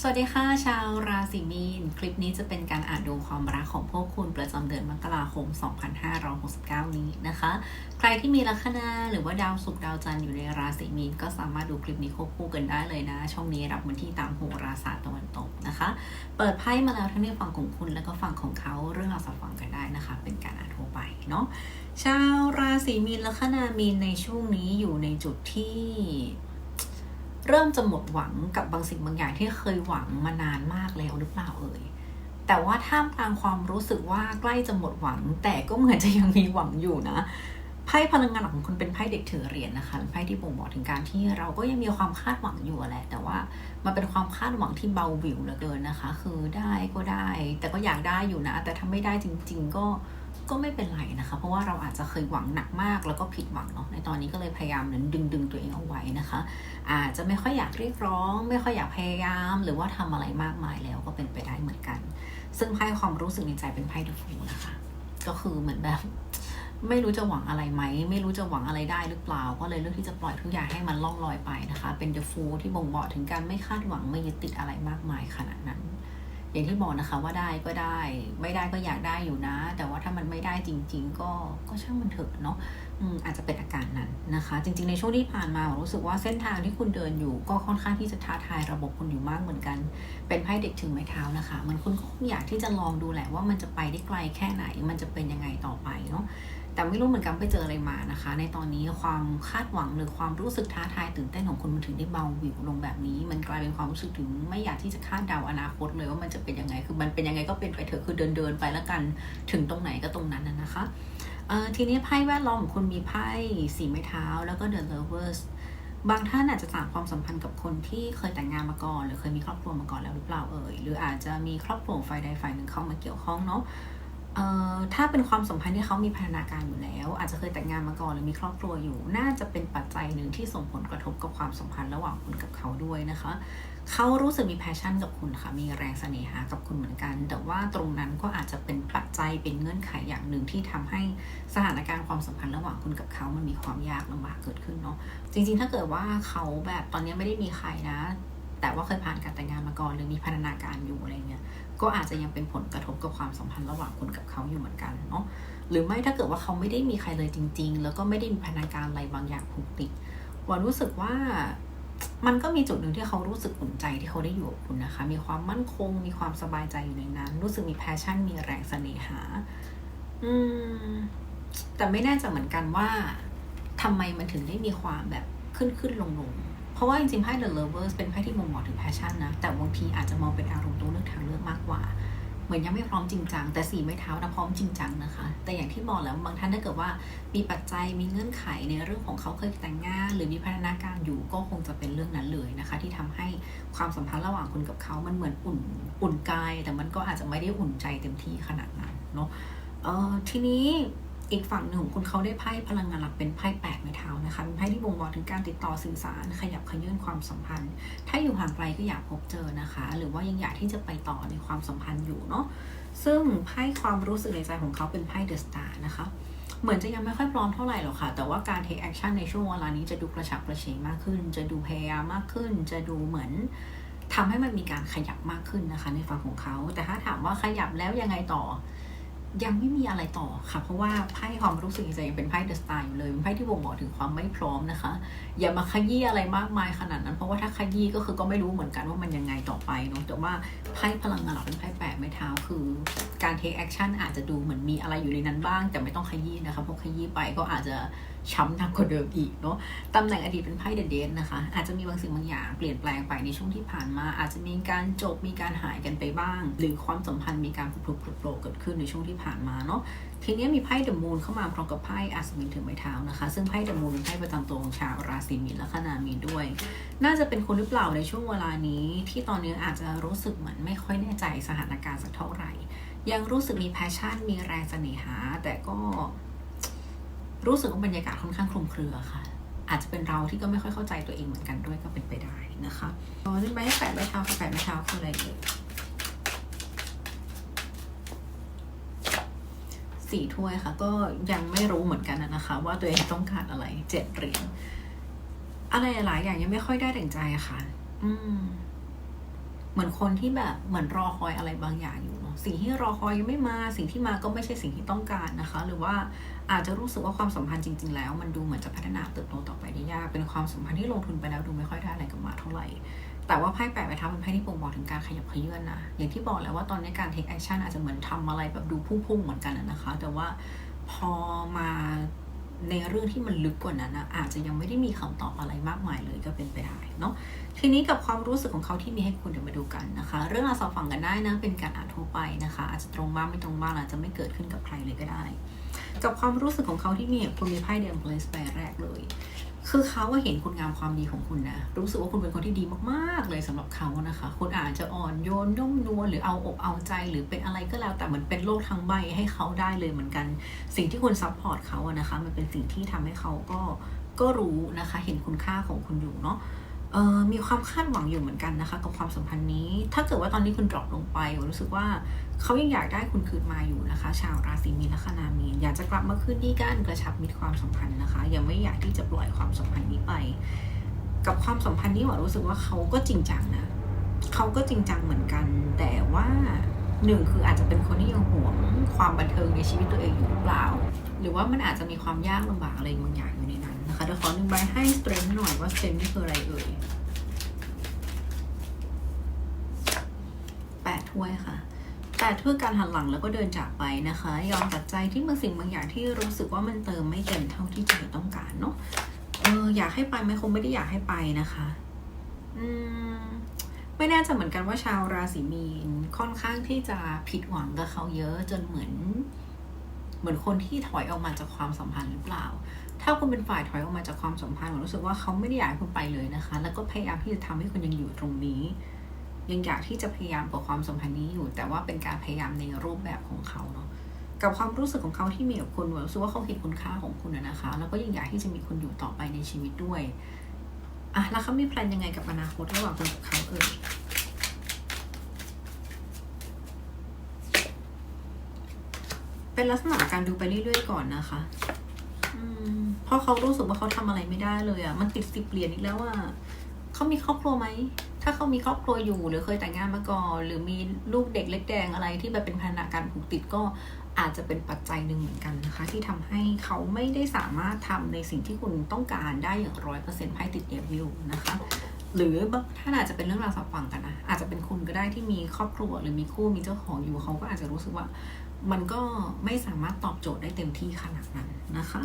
สวัสดีค่ะชาวราศีมีน คลิปนี้จะเป็นการอ่านดวงความรักของพวกคุณประจำเดือนมกราคม 2569 นี้นะคะ ใครที่มีลัคนาหรือว่าดาวศุกร์ดาวจันทร์อยู่ในราศีมีน ก็สามารถดูคลิปนี้ควบคู่กันได้เลยนะ ช่องนี้รับมันที่ตามโหราศาสตร์ตะวันตกนะคะ เปิดไพ่มาแล้วทั้งในฝั่งของคุณแล้วก็ฝั่งของเขาเรื่องราวสับฟังกันได้นะคะ เป็นการอ่านทั่วไปเนาะชาวราศีมีนลัคนามีนในช่วงนี้อยู่ในจุดที่ เริ่มจะหมดหวังกับบางสิ่งบางอย่างที่เคยหวังมานานมากแล้วหรือเปล่าเอ่ยแต่ว่าท่ามกลางความรู้สึกว่าใกล้จะหมดหวัง แต่ก็เหมือนจะยังมีหวังอยู่นะไพ่พลังงานของคุณเป็นไพ่เด็กถือเหรียญนะคะไพ่ที่บ่งบอกถึงการที่เราก็ยังมีความคาดหวังอยู่แหละ แต่ว่ามันเป็นความคาดหวังที่เบาหวิวเหลือเกินนะคะ คือได้ก็ได้ แต่ก็อยากได้อยู่นะ แต่ถ้าไม่ได้จริง ๆ ก็ ก็ไม่เป็นไรนะคะ เพราะว่าเราอาจจะเคยหวังหนักมากแล้วก็ผิดหวังเนาะในตอนนี้ก็เลยพยายามนั้นดึงดึงตัวเองเอาไว้นะคะ อาจจะไม่ค่อยอยากเรียกร้อง ไม่ค่อยอยากพยายาม หรือว่าทำอะไรมากมายแล้วก็เป็นไปได้เหมือนกัน ซึ่งไพ่ความรู้สึกในใจเป็นไพ่เดอะฟูนะคะ ก็คือเหมือนแบบไม่รู้จะหวังอะไรไหม ไม่รู้จะหวังอะไรได้หรือเปล่า ก็เลยเลือกที่จะปล่อยทุกอย่างให้มันล่องลอยไปนะคะ เป็นเดอะฟูที่บ่งบอกถึงการไม่คาดหวังไม่ยึดติดอะไรมากมายขนาดนั้น อย่างที่บอกนะคะว่าได้ก็ได้ ไม่ได้ก็อยากได้อยู่นะ แต่ว่าถ้ามันไม่ได้จริง ๆ ก็ก็ช่างมันเถอะเนาะอาจจะเป็นอาการนั้นนะคะ จริง ๆในช่วงที่ผ่านมาผมรู้สึกว่าเส้นทางที่คุณเดินอยู่ ก็ค่อนข้างที่จะท้าทายระบบคุณอยู่มากเหมือนกัน เป็นไพ่เด็กถึงไม้เท้านะคะเหมันคุณก็คงอยากที่จะลองดูแหละว่ามันจะไปได้ไกลแค่ไหน มันจะเป็นยังไงต่อไปเนาะ แต่ไม่รู้เหมือนกันไปเจออะไรมานะคะ ในตอนนี้ความคาดหวังหรือความรู้สึกท้าทายตื่นเต้นของคุณมันถึงได้เบาหวิวลงแบบนี้ มันกลายเป็นความรู้สึกถึงไม่อยากที่จะคาดเดาอนาคตเลยว่ามันจะเป็นยังไง คือมันเป็นยังไงก็เป็นไปเถอะคือเดินเดินๆไปแล้วกันถึงตรงไหนก็ตรงนั้นนะนะคะทีนี้ไพ่แวดล้อมของคุณมีไพ่สีไม้เท้า แล้วก็ The Lovers บางท่านอาจจะสานความสัมพันธ์กับคนที่เคยแต่งงานมาก่อน หรือเคยมีครอบครัวมาก่อนแล้วหรือเปล่าเอ่ยหรืออาจจะมีครอบครัวฝ่ายใดฝ่ายหนึ่งเข้ามาเกี่ยวข้องเนาะ ถ้าเป็นความสัมพันธ์ที่เขามีพัฒนาการอยู่แล้ว อาจจะเคยแต่งงานมาก่อนหรือมีครอบครัวอยู่ น่าจะเป็นปัจจัยหนึ่งที่ส่งผลกระทบกับความสัมพันธ์ระหว่างคุณกับเขาด้วยนะคะเขารู้สึกมีแพชชั่นกับคุณค่ะ มีแรงเสน่หากับคุณเหมือนกัน แต่ว่าตรงนั้นก็อาจจะเป็นปัจจัยเป็นเงื่อนไขอย่างหนึ่งที่ทำให้สถานการณ์ความสัมพันธ์ระหว่างคุณกับเขามันมีความยากลำบากเกิดขึ้นเนาะ จริงๆ ถ้าเกิดว่าเขาแบบตอนนี้ไม่ได้มีใครนะ แต่ว่าเคยผ่านการแต่งงานมาก่อนหรือมีพัฒนาการอยู่อะไรเงี้ยก็อาจจะยังเป็นผลกระทบกับความสัมพันธ์ระหว่างคุณกับเขาอยู่เหมือนกันเนาะหรือไม่ถ้าเกิดว่าเขาไม่ได้มีใครเลยจริง ๆ แล้วก็ไม่ได้มีพัฒนาการอะไรบางอย่างผูกติดว่ารู้สึกว่ามันก็มีจุดหนึ่งที่เขารู้สึกอุ่นใจที่เขาได้อยู่กับคุณนะคะ มีความมั่นคง มีความสบายใจอยู่ในนั้น รู้สึกมีแพชชั่น มีแรงเสน่หา อืม แต่ไม่แน่ใจเหมือนกันว่าทำไมมันถึงได้มีความแบบขึ้นขึ้นลงลง เพราะว่าจริงๆไพ่ The Lovers เป็นไพ่ที่บ่งบอกถึงแพชชั่นนะ แต่บางทีอาจจะมองเป็นอารมณ์ตัวเลือกทางเลือกมากกว่า เหมือนยังไม่พร้อมจริงจัง แต่สีไม้เท้านะพร้อมจริงจังนะคะ แต่อย่างที่บอกแล้วบางท่านถ้าเกิดว่ามีปัจจัยมีเงื่อนไขในเรื่องของเขาเคยแต่งงาน หรือมีพัฒนาการอยู่ก็คงจะเป็นเรื่องนั้นเลยนะคะ ที่ทำให้ความสัมพันธ์ระหว่างคุณกับเขามันเหมือนอุ่นอุ่นกาย แต่มันก็อาจจะไม่ได้อุ่นใจเต็มที่ขนาดนั้นเนาะทีนี้ อีกฝั่งหนึ่งของคุณเขาได้ไพ่พลังงานหลักเป็นไพ่แปดไม้เท้านะคะเป็นไพ่ที่บ่งบอกถึงการติดต่อสื่อสาร ขยับขยื่นความสัมพันธ์ ถ้าอยู่ห่างไกลก็อยากพบเจอนะคะ หรือว่ายังอยากที่จะไปต่อในความสัมพันธ์อยู่เนาะซึ่งไพ่ความรู้สึกในใจของเขาเป็นไพ่เดอะสตาร์นะคะเหมือนจะยังไม่ค่อยพร้อมเท่าไหร่หรอกค่ะ แต่ว่าการ take action ในช่วงเวลานี้จะดูกระฉับกระเฉงมากขึ้น จะดูพยายามมากขึ้น จะดูเหมือนทำให้มันมีการขยับมากขึ้นนะคะ ในฝั่งของเขา แต่ถ้าถามว่าขยับแล้วยังไงต่อ ยังไม่มีอะไรต่อค่ะ เพราะว่าไพ่ความรู้สึกใจยังเป็นไพ่เดอะสตาร์อยู่เลยเป็นไพ่ที่บ่งบอกถึงความไม่พร้อมนะคะ อย่ามาขยี้อะไรมากมายขนาดนั้น เพราะว่าถ้าขยี้ก็คือก็ไม่รู้เหมือนกันว่ามันยังไงต่อไปเนาะแต่ว่าไพ่พลังงานหลักเป็นไพ่แปดไม้เท้าคือ การ take action อาจจะดูเหมือนมีอะไรอยู่ในนั้นบ้าง แต่ไม่ต้องขยี้นะคะเพราะขยี้ไปก็อาจจะช้ำหนักกว่าเดิมอีกเนาะตำแหน่งอดีตเป็นไพ่เดอะเดนนะคะ อาจจะมีบางสิ่งบางอย่างเปลี่ยนแปลงไปในช่วงที่ผ่านมา อาจจะมีการจบมีการหายกันไปบ้าง หรือความสัมพันธ์มีการพลุกพลุกโผล่เกิดขึ้นในช่วงที่ผ่านมาเนาะทีนี้มีไพ่เดอะมูนเข้ามาพร้อมกับไพ่อัศวินถือไม้เท้านะคะ ซึ่งไพ่เดอะมูนเป็นไพ่ประจำตัวของชาวราศีมีนและคนามีนด้วย น่าจะเป็นคนหรือเปล่าในช่วงเวลานี้ ที่ตอนนี้อาจจะรู้สึกเหมือนไม่ค่อยแน่ใจสถานการณ์สักเท่าไหร่ ยังรู้สึกมีแพชชั่น มีแรงเสน่หา แต่ก็รู้สึกว่าบรรยากาศค่อนข้างคลุมเครือค่ะ อาจจะเป็นเราที่ก็ไม่ค่อยเข้าใจตัวเองเหมือนกันด้วยก็เป็นไปได้นะคะอ๋อนี่ใบให้แปะไม้เท้าค่ะแปะไม้เท้าคืออะไรเอ่ย สี่ถ้วยค่ะ ก็ยังไม่รู้เหมือนกันนะคะ ว่าตัวเองต้องการอะไรเจ็ดเหรียญอะไรหลายอย่างยังไม่ค่อยได้ดั่งใจอะค่ะ อืม เหมือนคนที่แบบเหมือนรอคอยอะไรบางอย่างอยู่เนาะสิ่งที่รอคอยยังไม่มา สิ่งที่มาก็ไม่ใช่สิ่งที่ต้องการนะคะ หรือว่าอาจจะรู้สึกว่าความสัมพันธ์จริง ๆ แล้ว มันดูเหมือนจะพัฒนาเติบโตต่อไปได้ยากเป็นความสัมพันธ์ที่ลงทุนไปแล้วดูไม่ค่อยได้อะไรกลับมาเท่าไหร่ แต่ว่าไพ่แปดไปทำเป็นไพ่ที่บ่งบอกถึงการขยับขยื่นนะ อย่างที่บอกแล้วว่าตอนนี้การ take action อาจจะเหมือนทำอะไรแบบดูพุ่งๆเหมือนกันนะคะ แต่ว่าพอมาในเรื่องที่มันลึกกว่านั้นนะอาจจะยังไม่ได้มีคำตอบอะไรมากมายเลยก็เป็นไปได้เนาะทีนี้กับความรู้สึกของเขาที่มีให้คุณเดี๋ยวมาดูกันนะคะ เรื่องราวสอบฟังกันได้นะเป็นการอ่านทั่วไปนะคะ อาจจะตรงบ้างไม่ตรงบ้างอาจจะไม่เกิดขึ้นกับใครเลยก็ได้ กับความรู้สึกของเขาที่มีคุณมีไพ่เดมเพลสแปแรกเลย คือเขาก็เห็นคุณงามความดีของคุณนะ รู้สึกว่าคุณเป็นคนที่ดีมากๆเลยสำหรับเขานะคะ คุณอาจจะอ่อนโยนนุ่มนวลหรือเอาอกเอาใจหรือเป็นอะไรก็แล้ว แต่เหมือนเป็นโลกทั้งใบให้เขาได้เลยเหมือนกัน สิ่งที่คุณซัพพอร์ตเขาอะนะคะ มันเป็นสิ่งที่ทำให้เขาก็ก็รู้นะคะ เห็นคุณค่าของคุณอยู่เนาะ มีความคาดหวังอยู่เหมือนกันนะคะ กับความสัมพันธ์นี้ ถ้าเกิดว่าตอนนี้คุณดรอปลงไปรู้สึกว่าเขายังอยากได้คุณคืนมาอยู่นะคะ ชาวราศีมีนและคนามีนอยากจะกลับมาคืนดีกันกระชับมิตรความสัมพันธ์นะคะ ยังไม่อยากที่จะปล่อยความสัมพันธ์นี้ไป กับความสัมพันธ์นี้หว่ารู้สึกว่าเขาก็จริงจังนะเขาก็จริงจังเหมือนกัน แต่ว่าหนึ่งคืออาจจะเป็นคนที่ยังหวงความบันเทิงในชีวิตตัวเองอยู่หรือเปล่า หรือว่ามันอาจจะมีความยากลำบากอะไรบางอย่าง เดี๋ยวขอหนึ่งใบให้สเตรนท์หน่อยว่าสเตรนท์นี่คืออะไรเอ่ยแปดถ้วยค่ะแปดถ้วยการหันหลังแล้วก็เดินจากไปนะคะ ยอมตัดใจที่บางสิ่งบางอย่างที่รู้สึกว่ามันเติมไม่เต็มเท่าที่ใจต้องการเนาะเอออยากให้ไปไหมคงไม่ได้อยากให้ไปนะคะ อืมไม่แน่ใจเหมือนกันว่าชาวราศีมีนค่อนข้างที่จะผิดหวังกับเขาเยอะจนเหมือน เหมือนคนที่ถอยออกมาจากความสัมพันธ์หรือเปล่า ถ้าคุณเป็นฝ่ายถอยออกมาจากความสัมพันธ์ผมรู้สึกว่าเขาไม่ได้อยากให้คุณไปเลยนะคะ แล้วก็พยายามที่จะทำให้คุณยังอยู่ตรงนี้ ยังอยากที่จะพยายามกับความสัมพันธ์นี้อยู่ แต่ว่าเป็นการพยายามในรูปแบบของเขาเนาะกับความรู้สึกของเขาที่มีกับคุณรู้สึกว่าเขาเห็นคุณค่าของคุณนะคะ แล้วก็ยังอยากที่จะมีคุณอยู่ต่อไปในชีวิตด้วยอะแล้วเขามีแพลนยังไงกับอนาคตระหว่างคุณกับเขาเอ่ยเป็นลักษณะการดูไปเรื่อยๆก่อนนะคะ เพราะเขารู้สึกว่าเขาทำอะไรไม่ได้เลยอะ่ะ มันติดสิบเหรียญอีกแล้วว่าเขามีครอบครัวไหม ถ้าเขามีครอบครัวอยู่หรือเคยแต่งงานมาก่อน หรือมีลูกเด็กเล็กแดงอะไรที่แบบเป็นพันธนาการผูกติดก็อาจจะเป็นปัจจัยหนึ่งเหมือนกันนะคะ ที่ทำให้เขาไม่ได้สามารถทำในสิ่งที่คุณต้องการได้อย่างร้อยเปอร์เซ็นต์ไพ่ติดเดวิลนะคะหรือบางท่านอาจจะเป็นเรื่องราวสับฟังกันนะอาจจะเป็นคุณก็ได้ที่มีครอบครัวหรือมีคู่มีเจ้าของอยู่เขาก็อาจจะรู้สึกว่า มันก็ไม่สามารถตอบโจทย์ได้เต็มที่ขนาดนั้นนะคะ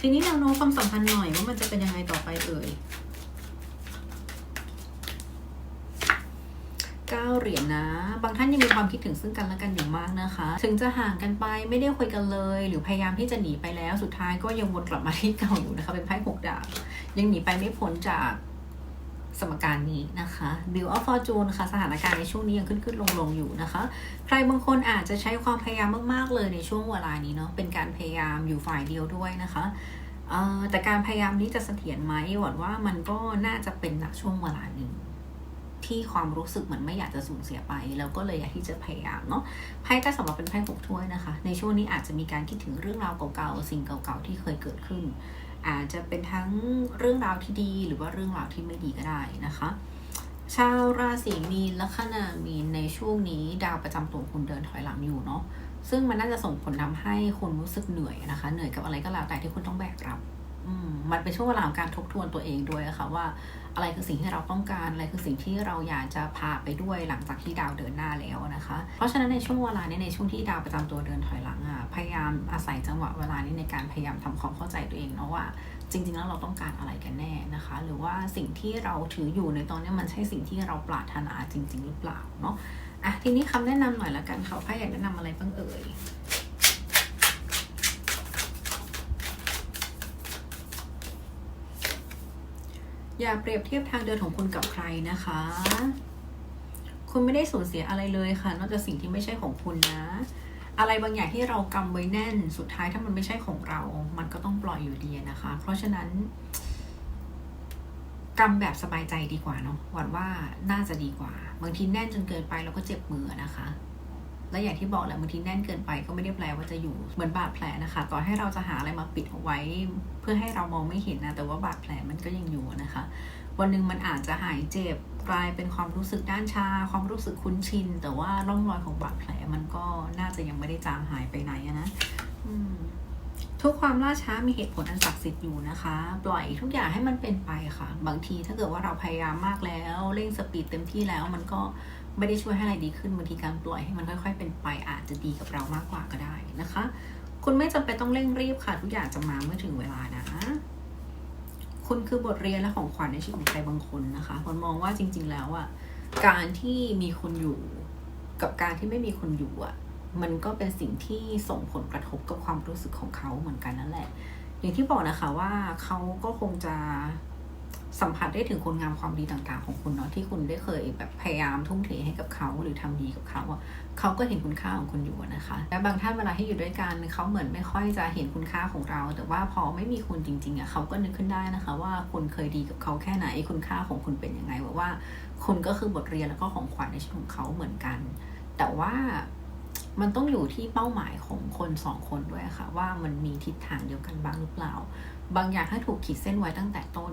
ทีนี้แนวโน้มความสัมพันธ์หน่อยว่ามันจะเป็นยังไงต่อไปเอ่ยเก้าเหรียญนะ บางท่านยังมีความคิดถึงซึ่งกันและกันอยู่มากนะคะ ถึงจะห่างกันไปไม่ได้คุยกันเลย หรือพยายามที่จะหนีไปแล้ว สุดท้ายก็ยังวนกลับมาที่เก่าอยู่นะคะ เป็นไพ่หกดาบ ยังหนีไปไม่พ้นจาก สมการนี้นะคะ Bill of Fortune ค่ะ สถานการณ์ในช่วงนี้ยังขึ้นขึ้นลงลงอยู่นะคะ ใครบางคนอาจจะใช้ความพยายามมาก ๆ เลยในช่วงเวลานี้เนาะ เป็นการพยายามอยู่ฝ่ายเดียวด้วยนะคะแต่การพยายามนี้จะเสถียรไหมหวังว่ามันก็น่าจะเป็นณช่วงเวลานึงที่ความรู้สึกเหมือนไม่อยากจะสูญเสียไป แล้วก็เลยอยากที่จะพยายามเนาะไพ่ก็สำหรับเป็นไพ่หกถ้วยนะคะ ในช่วงนี้อาจจะมีการคิดถึงเรื่องราวเก่าๆสิ่งเก่าๆที่เคยเกิดขึ้น อาจจะเป็นทั้งเรื่องราวที่ดีหรือว่าเรื่องราวที่ไม่ดีก็ได้นะคะ ชาวราศีมีนและขณามีนในช่วงนี้ดาวประจำตัวคุณเดินถอยหลังอยู่เนาะซึ่งมันน่าจะส่งผลทาให้คุณรู้สึกเหนื่อยนะคะ เหนื่อยกับอะไรก็แล้วแต่ที่คุณต้องแบกรับ มันเป็นช่วงเวลาของการทบทวนตัวเองด้วยะคะ่ะว่าอะไรคือสิ่งที่เราต้องการอะไรคือสิ่งที่เราอยากจะพาไปด้วยหลังจากที่ดาวเดินหน้าแล้วนะคะ เพราะฉะนั้นในช่วงเวลานี้ในช่วงที่ดาวประจำตัวเดินถอยหลังอะพยายามอาศัยจังหวะเวลานี้ในการพยายามทำความเข้าใจตัวเองเนาะว่า จริง ๆ แล้วเราต้องการอะไรกันแน่นะคะ หรือว่าสิ่งที่เราถืออยู่ในตอนนี้มันใช่สิ่งที่เราปรารถนาจริง ๆ หรือเปล่าเนาะอะทีนี้คำแนะนำหน่อยละกันเขาพ่อยากแนะนำอะไรบ้างเอ่ย อย่าเปรียบเทียบทางเดินของคุณกับใครนะคะ คุณไม่ได้สูญเสียอะไรเลยค่ะ นอกจากสิ่งที่ไม่ใช่ของคุณนะ อะไรบางอย่างที่เรากำไว้แน่น สุดท้ายถ้ามันไม่ใช่ของเรา มันก็ต้องปล่อยอยู่ดีนะคะ เพราะฉะนั้นกำแบบสบายใจดีกว่าเนาะหวังว่าน่าจะดีกว่า บางทีแน่นจนเกินไปเราก็เจ็บมือนะคะ และอย่างที่บอกแหละบางทีแน่นเกินไปก็ไม่ได้แปลว่าจะอยู่เหมือนบาดแผลนะคะ ต่อให้เราจะหาอะไรมาปิดเอาไว้ เพื่อให้เรามองไม่เห็นนะแต่ว่าบาดแผลมันก็ยังอยู่นะคะ วันหนึ่งมันอาจจะหายเจ็บกลายเป็นความรู้สึกด้านชา ความรู้สึกคุ้นชิน แต่ว่าร่องรอยของบาดแผลมันก็น่าจะยังไม่ได้จางหายไปไหนนะทุกความล่าช้ามีเหตุผลอันศักดิ์สิทธิ์อยู่นะคะ ปล่อยทุกอย่างให้มันเป็นไปค่ะ บางทีถ้าเกิดว่าเราพยายามมากแล้ว เร่งสปีดเต็มที่แล้วมันก็ ไม่ได้ช่วยให้อะไรดีขึ้นบางทีการปล่อยให้มันค่อย ๆ เป็นไปอาจจะดีกับเรามากกว่าก็ได้นะคะ คุณไม่จำเป็นต้องเร่งรีบค่ะทุกอย่างจะมาเมื่อถึงเวลานะคุณคือบทเรียนและของขวัญในชีวิตของใครบางคนนะคะคนมองว่าจริง ๆ แล้วอะการที่มีคนอยู่กับการที่ไม่มีคนอยู่อะมันก็เป็นสิ่งที่ส่งผลกระทบกับความรู้สึกของเขาเหมือนกันนั่นแหละ อย่างที่บอกนะคะว่าเขาก็คงจะ สัมผัสได้ถึงคุณงามความดีต่างๆ ของคุณเนาะที่คุณได้เคยแบบพยายามทุ่มเทให้กับเขาหรือทำดีกับเขาอะเขาก็เห็นคุณค่าของคุณอยู่นะคะ และบางท่านเวลาที่อยู่ด้วยกันเขาเหมือนไม่ค่อยจะเห็นคุณค่าของเรา แต่ว่าพอไม่มีคุณจริงๆอะเขาก็นึกขึ้นได้นะคะ ว่าคุณเคยดีกับเขาแค่ไหนคุณค่าของคุณเป็นยังไงว่าว่าคุณก็คือบทเรียนแล้วก็ของขวัญในชีวิตของเขาเหมือนกัน แต่ว่ามันต้องอยู่ที่เป้าหมายของคนสองคนด้วยค่ะ ว่ามันมีทิศทางเดียวกันบ้างหรือเปล่า บางอย่างถ้าถูกขีดเส้นไว้ตั้งแต่ต้น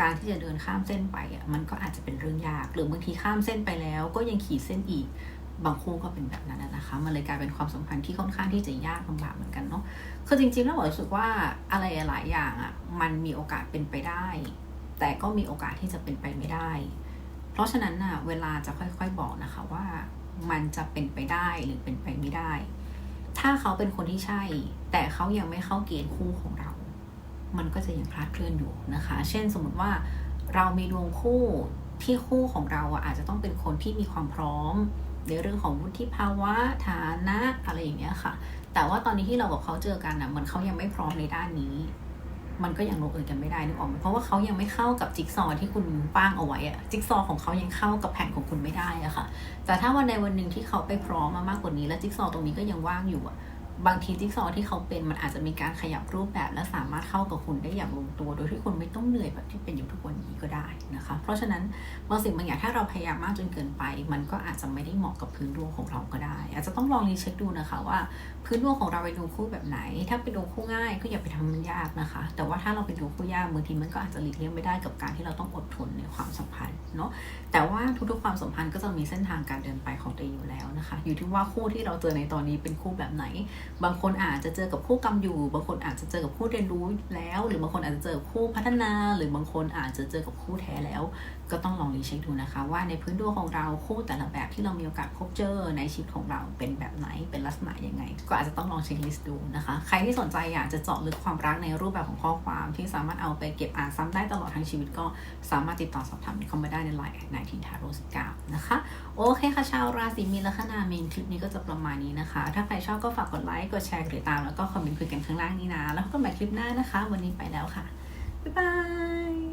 การที่จะเดินข้ามเส้นไปอะมันก็อาจจะเป็นเรื่องยาก หรือบางทีข้ามเส้นไปแล้ว ก็ยังขีดเส้นอีกบางคู่ก็เป็นแบบนั้นนะคะมันเลยกลายเป็นความสัมพันธ์ที่ค่อนข้างที่จะยากลำบากเหมือนกันเนาะคือจริงๆแล้วผมรู้สึกว่าอะไรหลายอย่างอะมันมีโอกาสเป็นไปได้ แต่ก็มีโอกาสที่จะเป็นไปไม่ได้ เพราะฉะนั้นน่ะเวลาจะค่อยๆบอกนะคะว่ามันจะเป็นไปได้หรือเป็นไปไม่ได้ ถ้าเขาเป็นคนที่ใช่ แต่เขายังไม่เข้าเกณฑ์คู่ของเรา มันก็จะยังคลาดเคลื่อนอยู่นะคะ เช่นสมมติว่าเรามีดวงคู่ที่คู่ของเราอาจจะต้องเป็นคนที่มีความพร้อม ในเรื่องของวุฒิภาวะฐานะอะไรอย่างเงี้ยค่ะ แต่ว่าตอนนี้ที่เรากับเขาเจอกันอะเหมือนเขายังไม่พร้อมในด้านนี้ มันก็ยังลงเอยกันไม่ได้นึกออกไหมเพราะว่าเขายังไม่เข้ากับจิ๊กซอว์ที่คุณป้างเอาไว้อะจิ๊กซอว์ของเขายังเข้ากับแผ่นของคุณไม่ได้อะค่ะ แต่ถ้าวันใดวันหนึ่งที่เขาไปพร้อมมามากกว่านี้ แล้วจิ๊กซอว์ตรงนี้ก็ยังว่างอยู่อะ บางทีจิ๊กซอว์ที่เขาเป็นมันอาจจะมีการขยับรูปแบบ และสามารถเข้ากับคุณได้อย่างลงตัว โดยที่คุณไม่ต้องเหนื่อยแบบที่เป็นอยู่ทุกวันนี้ก็ได้นะคะ เพราะฉะนั้นบางสิ่งบางอย่างถ้าเราพยายามมากจนเกินไป มันก็อาจจะไม่ได้เหมาะกับพื้นดวงของเราก็ได้ อาจจะต้องลองรีเช็คดูนะคะว่าพื้นดวงของเราเป็นดวงคู่แบบไหน ถ้าเป็นดวงคู่ง่ายก็อย่าไปทำมันยากนะคะ แต่ว่าถ้าเราเป็นดวงคู่ยากบางทีมันก็อาจจะหลีกเลี่ยงไม่ได้กับการที่เราต้องอดทนในความสัมพันธ์เนาะแต่ว่าทุกๆความสัมพันธ์ก็จะมีเส้นทางการเดินไปของตัวเองอยู่แล้วนะคะ อยู่ที่ว่าคู่ที่เราเจอในตอนนี้เป็นคู่แบบไหนบางคนอาจจะเจอกับคู่กรรมอยู่ บางคนอาจจะเจอกับคู่เรียนรู้แล้ว หรือบางคนอาจจะเจอคู่พัฒนา หรือบางคนอาจจะเจอกับคู่แท้แล้วก็ต้องลองรีเช็คดูนะคะ ว่าในพื้นดวงของเราคู่แต่ละแบบที่เรามีโอกาสพบเจอในชีวิตของเราเป็นแบบไหนเป็นลักษณะยังไง ก็อาจจะต้องลองเช็คลิสต์ดูนะคะ ใครที่สนใจอยากจะเจาะลึกความรักในรูปแบบของข้อความที่สามารถเอาไปเก็บอ่านซ้ำได้ตลอดทั้งชีวิตก็สามารถติดต่อสอบถามเข้ามาได้ในไลน์นายทีทาโรสิกานะคะโอเคค่ะชาวราศีมีนลัคนามีนคลิปนี้ก็จะประมาณนี้นะคะ ถ้าใครชอบก็ฝากกดไลค์กดแชร์กดติดตามแล้วก็คอมเมนต์คุยกันข้างล่างนี้นะแล้วพบกันใหม่คลิปหน้านะคะ วันนี้ไปแล้วค่ะบ๊ายบาย